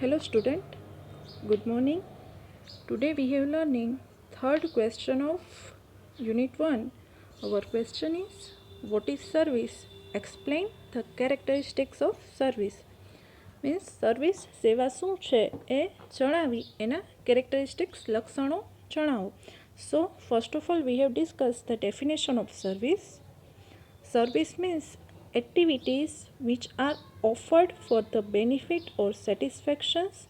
Hello student, good morning. Today we have learning third question of unit 1. Our question is what is service? Explain the characteristics of service. Means service સેવા શું છે એ જણાવી એના characteristics લક્ષણો જણાવો so first of all we have discuss the definition of service service means activities which are offered for the benefit or satisfactions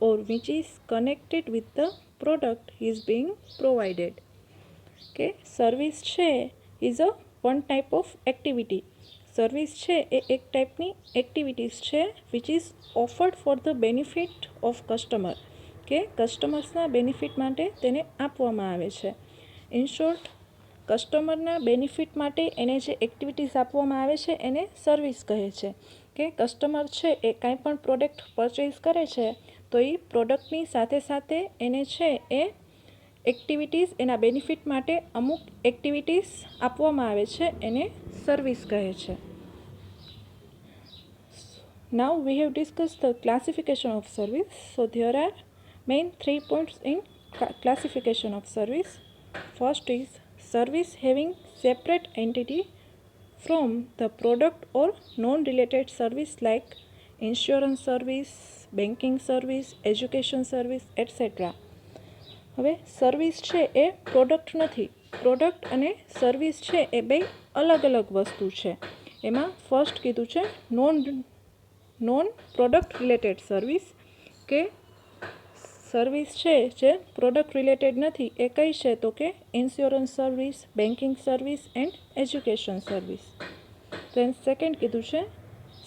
or which is connected with the product is being provided કે service છે is a one type of activity service છે એ એક ટાઈપની activities છે which is offered for the benefit of customer કે કસ્ટમર્સના benefit માટે તેને આપવામાં આવે છે ઇન શોર્ટ કસ્ટમરના બેનિફિટ માટે એને જે એક્ટિવિટીઝ આપવામાં આવે છે એને સર્વિસ કહે છે. કે કસ્ટમર છે એ કાંઈ પણ પ્રોડક્ટ પરચેઝ કરે છે, તો એ પ્રોડક્ટની સાથે સાથે એને છે એ એક્ટિવિટીઝ, એના બેનિફિટ માટે અમુક એક્ટિવિટીઝ આપવામાં આવે છે એને સર્વિસ કહે છે. Now we have discuss the classification of service so there are main three points in classification of service. First is service having separate entity from the product or non-related service like insurance service banking service education service etc હવે service છે એ product નથી product અને service છે એ બે અલગ અલગ વસ્તુ છે એમાં ફર્સ્ટ કીધું છે non non product related service કે સર્વિસ છે જે પ્રોડક્ટ રિલેટેડ નથી, એ કઈ છે તો કે insurance service banking service and education service. Then second કીધું છે,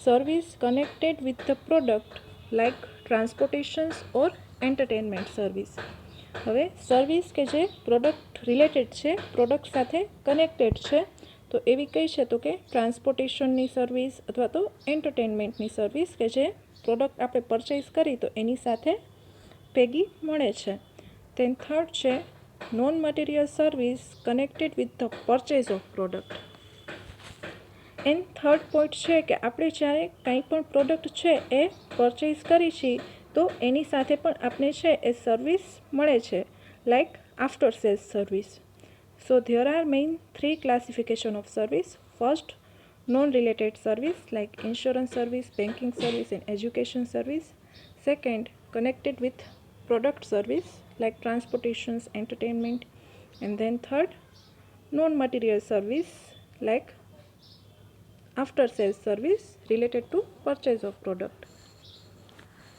service connected with the product like transportations or entertainment service. હવે સર્વિસ કે જે પ્રોડક્ટ રિલેટેડ છે, પ્રોડક્ટ સાથે કનેક્ટેડ છે, તો એવી કઈ છે તો કે ટ્રાન્સપોર્ટેશનની સર્વિસ અથવા તો એન્ટરટેનમેન્ટની સર્વિસ કે જે પ્રોડક્ટ આપણે પરચેઝ કરી તો એની સાથે ભેગી મળે છે. તેન થર્ડ છે, non material service connected with the purchase of product. And third point છે કે આપણે જ્યારે કંઈ પણ પ્રોડક્ટ છે એ પરચેઝ કરી છીએ તો એની સાથે પણ આપણે છે એ સર્વિસ મળે છે, like after sales service. So there are main three classification of service. First, non related service like insurance service banking service, and education service. Second, connected with product service like transportations entertainment and then third non material service like after sales service related to purchase of product.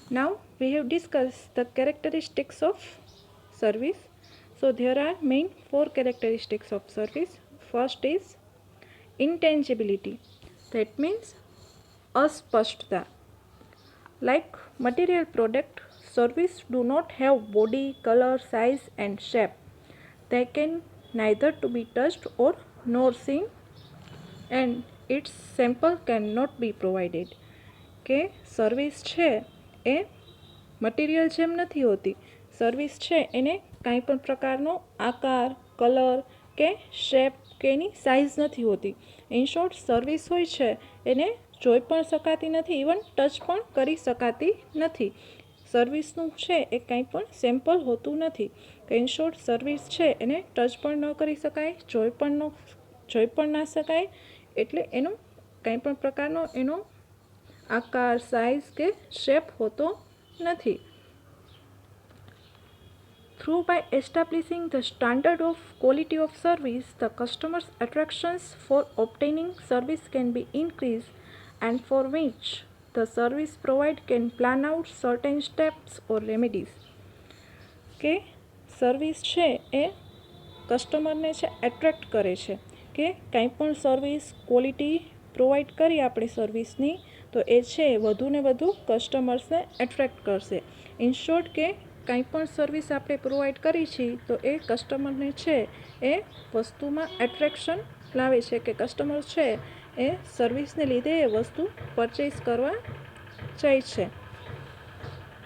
Now we have discussed the characteristics of service. So there are main four characteristics of service. First is intangibility. That means aspashtata like material product service do not have body color size and shape they can neither to be touched or nor seen and its sample cannot be provided કે service છે એ material જેમ નથી હોતી service છે એને કાંઈ પણ પ્રકારનો આકાર કલર કે શેપ કે એની સાઇઝ નથી હોતી ઇન શોર્ટ સર્વિસ હોય છે એને જોઈ પણ શકાતી નથી ઇવન ટચ પણ કરી શકાતી નથી સર્વિસનું છે એ કંઈ પણ સેમ્પલ હોતું નથી ઇન શોર્ટ સર્વિસ છે એને ટચ પણ ન કરી શકાય જોઈ પણ ન જોઈ પણ ના શકાય એટલે એનો કંઈ પણ પ્રકારનો એનો આકાર સાઇઝ કે શેપ હોતો નથી Through by establishing the standard of quality of service, the customer's attractions for obtaining service can be increased and for which the service provider can plan out certain steps or remedies. કે service છે એ કસ્ટમરને છે attract કરે છે. કે કંઈ પણ સર્વિસ ક્વોલિટી પ્રોવાઈડ કરી આપણી સર્વિસની તો એ છે વધુ ને વધુ કસ્ટમર્સને એટ્રેક્ટ કરશે. ઇન શોર્ટ કે કંઈ પણ સર્વિસ આપણે પ્રોવાઈડ કરી છીએ તો એ કસ્ટમરને છે એ વસ્તુમાં એટ્રેક્શન લાવે છે. કે કસ્ટમર છે એ સર્વિસને લીધે એ વસ્તુ પરચેઝ કરવા જાય છે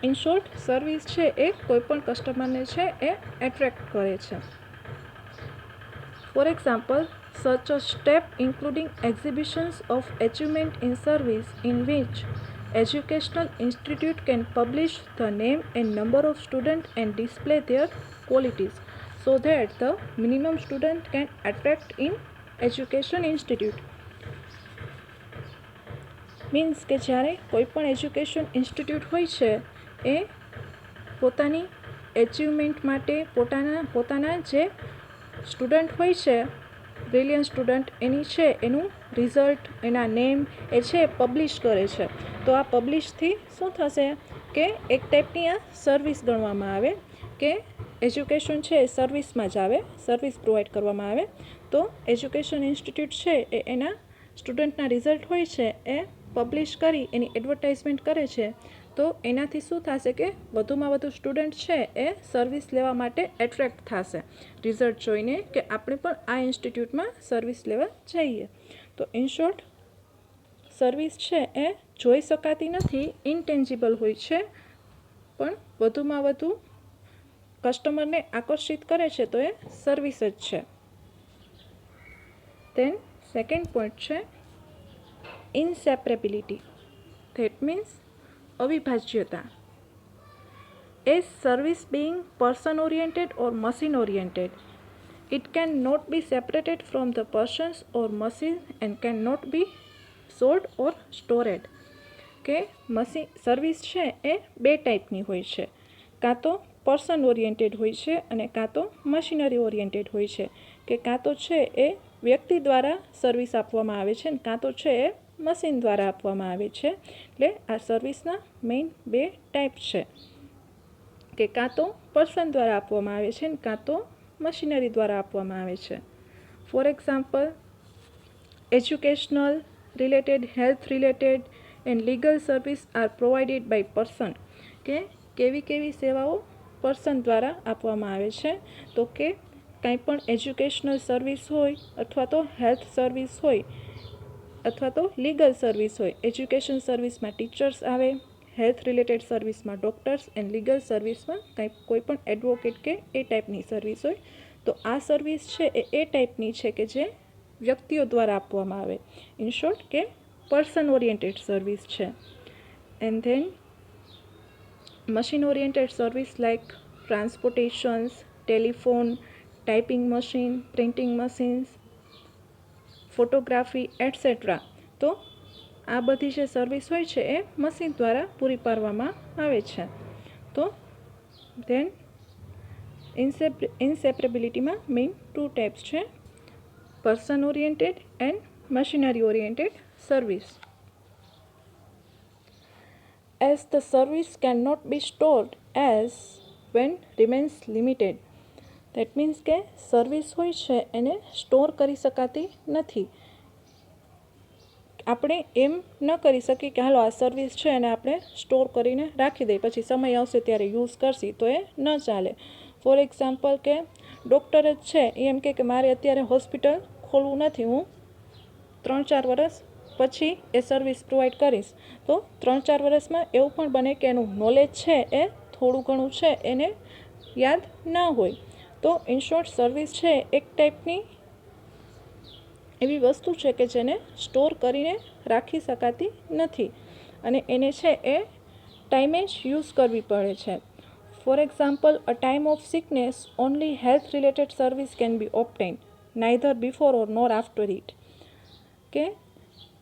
ઇન શોર્ટ સર્વિસ છે એ કોઈપણ કસ્ટમરને છે એ એટ્રેક્ટ કરે છે for example such a step including exhibitions of achievement in service in which educational institute can publish the name and number of students and display their qualities so that the minimum student can attract in education institute means કે જ્યારે કોઈ પણ education institute હોય છે, એ પોતાની achievement માટે પોતાના પોતાના જે સ્ટુડન્ટ હોય છે બ્રિલિયન્ટ સ્ટુડન્ટ એની છે, એનું રિઝલ્ટ એના નેમ એ છે પબ્લિશ કરે છે. તો આ પબ્લિશથી શું થશે કે એક ટાઈપની આ સર્વિસ ગણવામાં આવે, કે એજ્યુકેશન છે એ સર્વિસમાં જ આવે સર્વિસ પ્રોવાઈડ કરવામાં આવે. તો એજ્યુકેશન ઇન્સ્ટિટ્યૂટ છે એ એના સ્ટુડન્ટના રિઝલ્ટ હોય છે, એ પબ્લિશ કરી, એની એડવર્ટાઇઝમેન્ટ કરે છે, તો એનાથી શું થશે કે વધુમાં વધુ સ્ટુડન્ટ છે એ સર્વિસ લેવા માટે એટ્રેક્ટ થશે. રિઝલ્ટ જોઈને કે આપણે પણ આ ઇન્સ્ટિટ્યૂટમાં સર્વિસ લેવા જઈએ. તો ઇન શોર્ટ સર્વિસ છે એ જોઈ શકાતી નથી ઇન્ટેન્જિબલ હોય છે, પણ વધુમાં વધુ કસ્ટમરને આકર્ષિત કરે છે તો એ સર્વિસ જ છે. દેન સેકન્ડ પોઈન્ટ છે inseparability that means અવિભાજ્યતા. As service being person oriented or machine oriented it can not be separated from the persons or machine and can not be sold or stored. કે machine service છે એ બે ટાઈપની હોય છે. કાં તો પર્સન ઓરિએન્ટેડ હોય છે અને કાં તો મશીનરી ઓરિએન્ટેડ હોય છે. કે કાં તો છે એ વ્યક્તિ દ્વારા સર્વિસ આપવામાં આવે છે અને કાં તો છે એ મશીન દ્વારા આપવામાં આવે છે. એટલે આ સર્વિસના મેઇન બે ટાઈપ છે. કે કાં તો પર્સન દ્વારા આપવામાં આવે છે ને કાં તો મશીનરી દ્વારા આપવામાં આવે છે. For example educational related health related and legal service are provided by person કે કેવી કેવી સેવાઓ પર્સન દ્વારા આપવામાં આવે છે. તો કે કાંઈ પણ એજ્યુકેશનલ સર્વિસ હોય અથવા તો હેલ્થ સર્વિસ હોય અથવા તો લીગલ સર્વિસ હોય એજ્યુકેશન સર્વિસમાં ટીચર્સ આવે હેલ્થ રિલેટેડ સર્વિસમાં ડૉક્ટર્સ એન્ડ લીગલ સર્વિસમાં કંઈ કોઈ પણ એડવોકેટ કે એ ટાઈપની સર્વિસ હોય, તો આ સર્વિસ છે એ એ ટાઈપની છે કે જે વ્યક્તિઓ દ્વારા આપવામાં આવે. ઇન શોર્ટ કે પર્સન ઓરિએન્ટેડ સર્વિસ છે. And then machine oriented service like transportations telephone typing machine printing machines photography etcetera તો આ બધી જે સર્વિસ હોય છે એ મશીન દ્વારા પૂરી પાડવામાં આવે છે. તો ધેન ઇન્સેપ ઇનસેપરેબિલિટીમાં મેઇન ટુ ટાઈપ્સ છે. Person oriented and machinery oriented service as the service cannot be stored as when remains limited that means કે સર્વિસ હોય છે એને સ્ટોર કરી શકાતી નથી. આપણે એમ ન કરી શકીએ કે હાલો આ સર્વિસ છે એને આપણે સ્ટોર કરીને રાખી દઈએ. પછી સમય આવશે ત્યારે યુઝ કરશી તો એ ન ચાલે. ફોર એક્ઝામ્પલ કે ડૉક્ટર જ છે એમ કે મારે અત્યારે હોસ્પિટલ ખોલવું નથી. હું ત્રણ ચાર વર્ષ પછી એ સર્વિસ પ્રોવાઈડ કરીશ. તો ત્રણ ચાર વર્ષમાં એવું પણ બને કે એનું નોલેજ છે, એ થોડું ઘણું છે, એને યાદ ના હોય. તો ઇન સર્વિસ છે એક ટાઈપની એવી વસ્તુ છે કે જેને સ્ટોર કરીને રાખી શકાતી નથી. અને એને છે એ ટાઈમે જ યુઝ કરવી પડે છે. For example a time of sickness only health related service can be obtain neither before or nor after it કે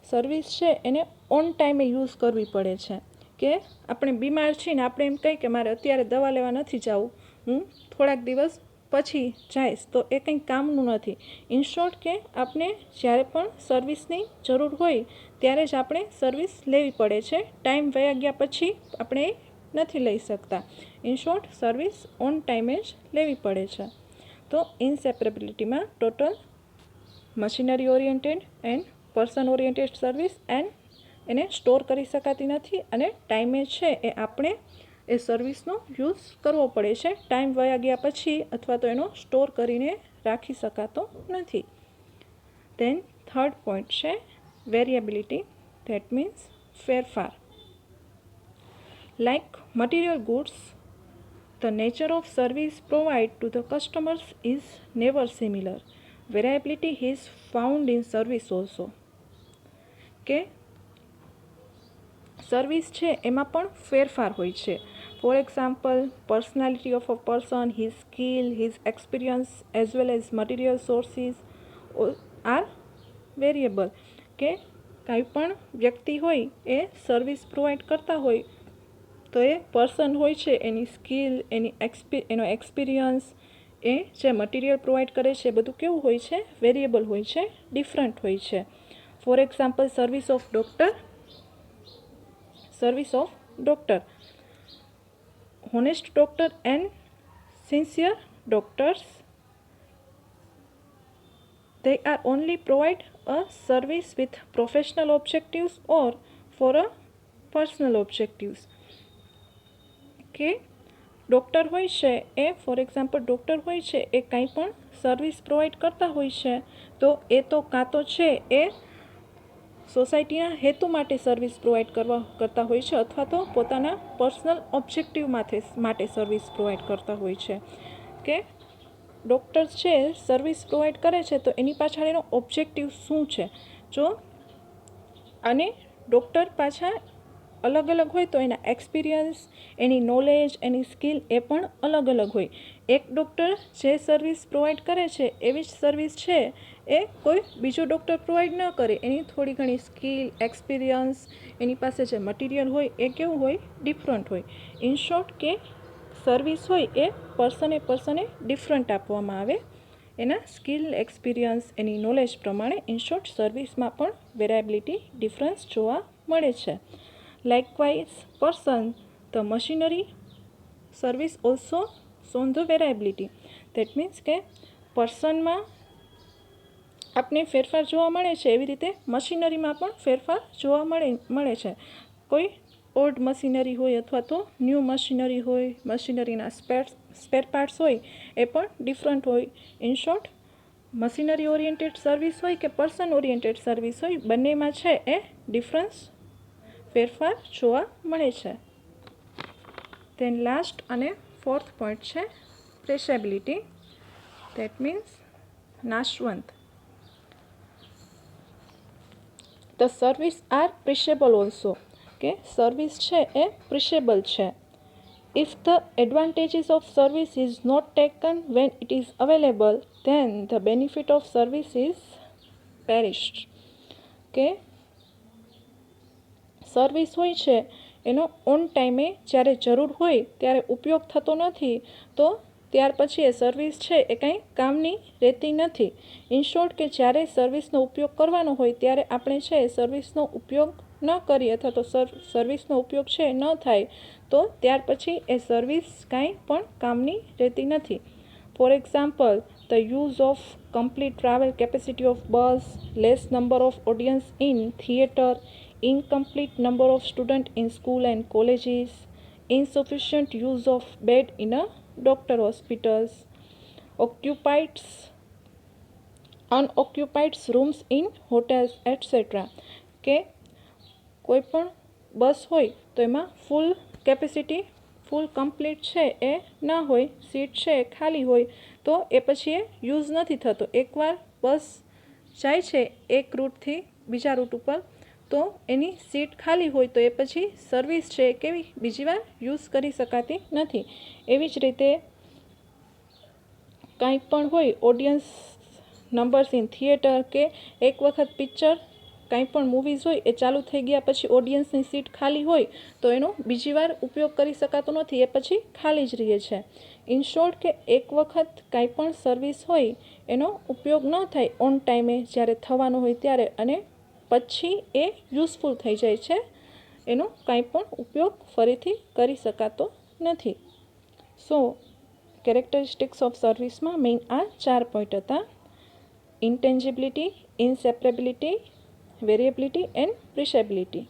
સર્વિસ છે એને ઓન ટાઈમે યુઝ કરવી પડે છે. કે, આપણે બીમાર છીએ ને આપણે એમ કહીએ કે મારે અત્યારે દવા લેવા નથી જવું હું થોડાક દિવસ પછી જઈશ તો એ કંઈ કામનું નથી. ઇન શોર્ટ કે આપણે જ્યારે પણ સર્વિસની જરૂર હોય, ત્યારે જ આપણે સર્વિસ લેવી પડે છે. ટાઈમ વયા ગયા પછી આપણે નથી લઈ શકતા. ઇન શોર્ટ સર્વિસ ઓન ટાઈમે જ લેવી પડે છે. તો ઇનસેપરેબિલિટીમાં total machinery oriented and person oriented service and એને સ્ટોર કરી શકાતી નથી અને ટાઈમે છે એ આપણે એ સર્વિસનો યુઝ કરવો પડે છે. ટાઈમ વયા ગયા પછી અથવા તો એનો સ્ટોર કરીને રાખી શકાતો નથી. દેન થર્ડ પોઈન્ટ છે વેરિએબિલિટી ધેટ મીન્સ ફેરફાર. Like material goods the nature of service provide to the customers is never similar variability is found in service also કે સર્વિસ છે, એમાં પણ ફેરફાર હોય છે. For example personality of a person his skill his experience as well as material sources are variable કે કાંઈ પણ વ્યક્તિ હોય, એ સર્વિસ પ્રોવાઈડ કરતા હોય, તો એ પર્સન હોય છે, એની સ્કિલ એની એક્સપી એનો એક્સપિરિયન્સ એ જે મટીરિયલ પ્રોવાઈડ કરે છે બધું કેવું હોય છે વેરિયેબલ હોય છે ડિફરન્ટ હોય છે. For example service of doctor service of doctor honest doctor and sincere doctors they are only provide a service with professional objectives or for a personal objectives. કે ડૉક્ટર હોય છે એ ફોર એક્ઝામ્પલ ડૉક્ટર હોય છે એ કંઈ પણ service provide કરતા હોય છે, તો એ તો કાં તો છે એ સોસાયટીના હેતુ માટે સર્વિસ પ્રોવાઈડ કરવા કરતા હોય છે અથવા તો પોતાના પર્સનલ ઓબ્જેક્ટિવ માટે માટે સર્વિસ પ્રોવાઈડ કરતા હોય છે. કે ડૉક્ટર્સ છે સર્વિસ પ્રોવાઈડ કરે છે તો એની પાછળ એનો ઓબ્જેક્ટિવ શું છે? જો અને ડૉક્ટર પાછા અલગ અલગ હોય તો એના એક્સપિરિયન્સ એની નોલેજ એની સ્કિલ એ પણ અલગ અલગ હોય. એક ડૉક્ટર જે સર્વિસ પ્રોવાઈડ કરે છે, એવી જ સર્વિસ છે, એ કોઈ બીજો ડૉક્ટર પ્રોવાઈડ ન કરે. એની થોડી ઘણી સ્કિલ એક્સપિરિયન્સ એની પાસે જે મટીરિયલ હોય એ કેવું હોય? ડિફરન્ટ હોય. ઇન શોર્ટ કે સર્વિસ હોય એ પર્સને પર્સને ડિફરન્ટ આપવામાં આવે. એના સ્કિલ એક્સપિરિયન્સ એની નોલેજ પ્રમાણે ઇન શોર્ટ સર્વિસમાં પણ વેરાબિલિટી ડિફરન્સ જોવા મળે છે. Likewise person the machinery service also shown the variability that means કે પર્સનમાં આપને ફેરફાર જોવા મળે છે, એવી રીતે મશીનરીમાં પણ ફેરફાર જોવા મળે મળે છે. કોઈ ઓલ્ડ મશીનરી હોય અથવા તો ન્યૂ મશીનરી હોય મશીનરીના સ્પેર સ્પેર પાર્ટ્સ હોય, એ પણ ડિફરન્ટ હોય. In short machinery oriented service હોય કે પર્સન ઓરિએન્ટેડ સર્વિસ હોય, બંનેમાં છે એ ડિફરન્સ ફેરફાર જોવા મળે છે. દેન લાસ્ટ અને ફોર્થ પોઈન્ટ છે પ્રેશેબિલિટી દેટ મીન્સ નાશવંત. The service are perishable also કે સર્વિસ છે એ પ્રિશેબલ છે. If the advantages of service is not taken when it is available then the benefit of service is perished કે service હોય છે, એનો ઓન ટાઈમે જ્યારે જરૂર હોય ત્યારે ઉપયોગ થતો નથી, તો ત્યાર પછી એ સર્વિસ છે એ કાંઈ કામની રહેતી નથી. ઇન શોર્ટ કે જ્યારે સર્વિસનો ઉપયોગ કરવાનો હોય ત્યારે આપણે છે સર્વિસનો ઉપયોગ ન કરીએ અથવા તો સર્વિસનો ઉપયોગ છે ન થાય, તો ત્યાર પછી એ સર્વિસ કાંઈ પણ કામની રહેતી નથી. For example the use of complete travel capacity of bus less number of audience in theatre incomplete number of students in school and colleges, insufficient use of bed in a doctor hospitals, occupied unoccupied rooms in hotels, etc. કે કોઈ પણ બસ હોય તો એમાં ફૂલ capacity ફૂલ complete છે એ ના હોય seat છે એ ખાલી હોય તો એ પછી એ યુઝ નથી થતો એકવાર બસ જાય છે એક રૂટથી બીજા રૂટ ઉપર તો એની સીટ ખાલી હોય તો એ પછી સર્વિસ છે કેવી બીજી વાર યુઝ કરી શકાતી નથી. એવી જ રીતે કાંઈ પણ હોય ઓડિયન્સ નંબર્સ ઇન થિયેટર કે એક વખત પિક્ચર કાંઈ પણ મૂવીઝ હોય એ ચાલુ થઈ ગયા પછી ઓડિયન્સની સીટ ખાલી હોય તો એનો બીજી વાર ઉપયોગ કરી શકાતો નથી, એ પછી ખાલી જ રહે છે. ઇન શોર્ટ કે એક વખત કાંઈ પણ સર્વિસ હોય એનો ઉપયોગ ન થાય ઓન ટાઈમે જ્યારે થવાનો હોય ત્યારે અને પછી એ યુઝફુલ થઈ જાય છે. એનો કાંઈ પણ ઉપયોગ ફરીથી કરી શકાતો નથી. સો કેરેક્ટરિસ્ટિક્સ ઓફ સર્વિસમાં મેઇન આ ચાર પોઈન્ટ હતા. ઇન્ટેન્જિબિલિટી ઇનસેપરેબિલિટી વેરિએબિલિટી એન્ડ પ્રિશેબિલિટી